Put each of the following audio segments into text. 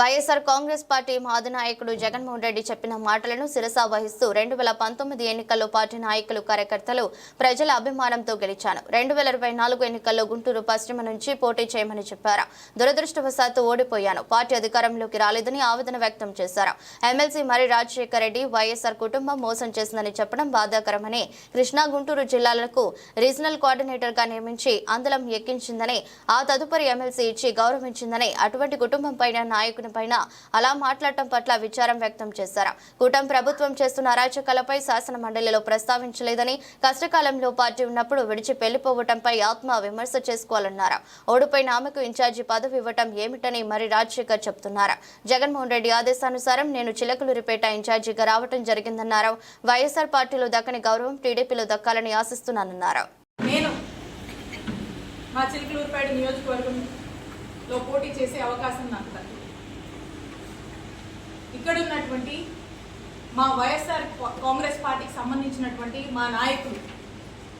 YSR Congress party మాజీ నాయకుడు జగన్మోహన్ రెడ్డి చెప్పిన మాటలను శిరసా వహిస్తూ రెండు వేల పంతొమ్మిది ఎన్నికల్లో పార్టీ నాయకులు కార్యకర్తలు ప్రజల అభిమానంతో గెలిచాను రెండు వేల ఇరవై నాలుగు ఎన్నికల్లో గుంటూరు పశ్చిమ నుంచి పోటీ చేయమని చెప్పారు. దురదృష్టవశాత్తు ఓడిపోయాను. పార్టీ అధికారంలోకి రాలేదని ఆవేదన వ్యక్తం చేశారు. ఎమ్మెల్సీ మరి రాజశేఖర రెడ్డి వైఎస్ఆర్ కుటుంబం మోసం చేసిందని చెప్పడం బాధాకరమని కృష్ణా గుంటూరు జిల్లాలకు రీజనల్ కోఆర్డినేటర్గా నియమించి అందలం ఎక్కించిందని ఆ తదుపరి ఎమ్మెల్సీ ఇచ్చి గౌరవించిందని అటువంటి కుటుంబం పైన పైన అలా మాట్లాడటం పట్ల విచారం వ్యక్తం చేశారు. కూటమి ప్రభుత్వం చేస్తున్న అరాచకాలపై శాసన మండలిలో ప్రస్తావించలేదని కష్టకాలంలో పార్టీ ఉన్నప్పుడు విడిచి వెళ్ళిపోవటంపై ఆత్మ విమర్శ చేసుకోవాలన్నారు. ఓడిపోయిన ఆమెకు ఇన్ఛార్జి పదవి ఇవ్వటం ఏమిటని మరి రాజశేఖర్ చెప్తున్నారు. జగన్మోహన్ రెడ్డి ఆదేశానుసారం నేను చిలకలూరిపేట ఇన్ఛార్జిగా రావటం జరిగిందన్నారు. వైఎస్ఆర్ పార్టీలో దక్కని గౌరవం టీడీపీలో దక్కాలని ఆశిస్తున్నానన్నారు. నేను మా చిలకలూరుపేట నియోజకవర్గంలో పోటీ చేసే అవకాశం నాకు దక్కింది. ఇక్కడ ఉన్నటువంటి మా వైఎస్ఆర్ కాంగ్రెస్ పార్టీకి సంబంధించినటువంటి మా నాయకులు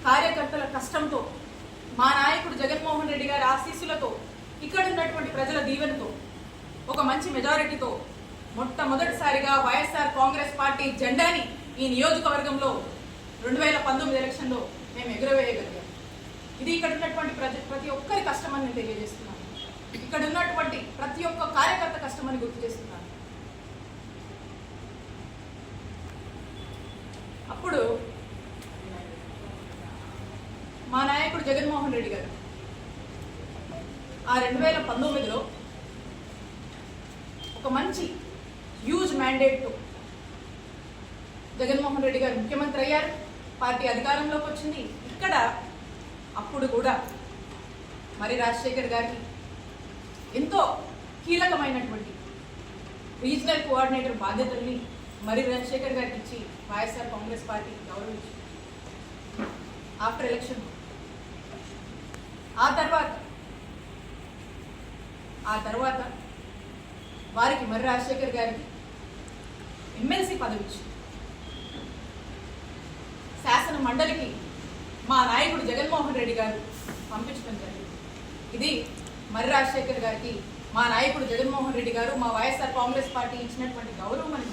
కార్యకర్తల కష్టంతో మా నాయకుడు జగన్మోహన్ రెడ్డి గారి ఆశీస్సులతో ఇక్కడ ఉన్నటువంటి ప్రజల దీవెనతో ఒక మంచి మెజారిటీతో మొట్టమొదటిసారిగా వైఎస్ఆర్ కాంగ్రెస్ పార్టీ జెండాని ఈ నియోజకవర్గంలో రెండు వేల పంతొమ్మిది ఎలక్షన్లో మేము ఎగురవేయగలిగాం. ఇది ఇక్కడ ఉన్నటువంటి ప్రజ ప్రతి ఒక్కరి కష్టమని నేను తెలియజేస్తున్నాను. ఇక్కడ ఉన్నటువంటి ప్రతి ఒక్క కార్యకర్త కష్టమని గుర్తు చేస్తున్నాను. అప్పుడు మా నాయకుడు జగన్మోహన్ రెడ్డి గారు ఆ రెండు వేల పంతొమ్మిదిలో ఒక మంచి హ్యూజ్ మ్యాండేట్ జగన్మోహన్ రెడ్డి గారు ముఖ్యమంత్రి అయ్యారు. పార్టీ అధికారంలోకి వచ్చింది. ఇక్కడ అప్పుడు కూడా మరి రాజశేఖర్ గారికి ఎంతో కీలకమైనటువంటి రీజనల్ కోఆర్డినేటర్ బాధ్యతల్ని మరి రాజశేఖర్ గారికి ఇచ్చి వైఎస్ఆర్ కాంగ్రెస్ పార్టీ గౌరవించి ఆఫ్టర్ ఎలక్షన్ ఆ తర్వాత ఆ తర్వాత వారికి మరి రాజశేఖర్ గారికి ఎమ్మెల్సీ పదవి ఇచ్చింది శాసన మండలికి మా నాయకుడు జగన్మోహన్ రెడ్డి గారు పంపించడం జరిగింది. ఇది మరి రాజశేఖర్ గారికి మా నాయకుడు జగన్మోహన్ రెడ్డి గారు మా వైఎస్ఆర్ కాంగ్రెస్ పార్టీ ఇచ్చినటువంటి గౌరవం అని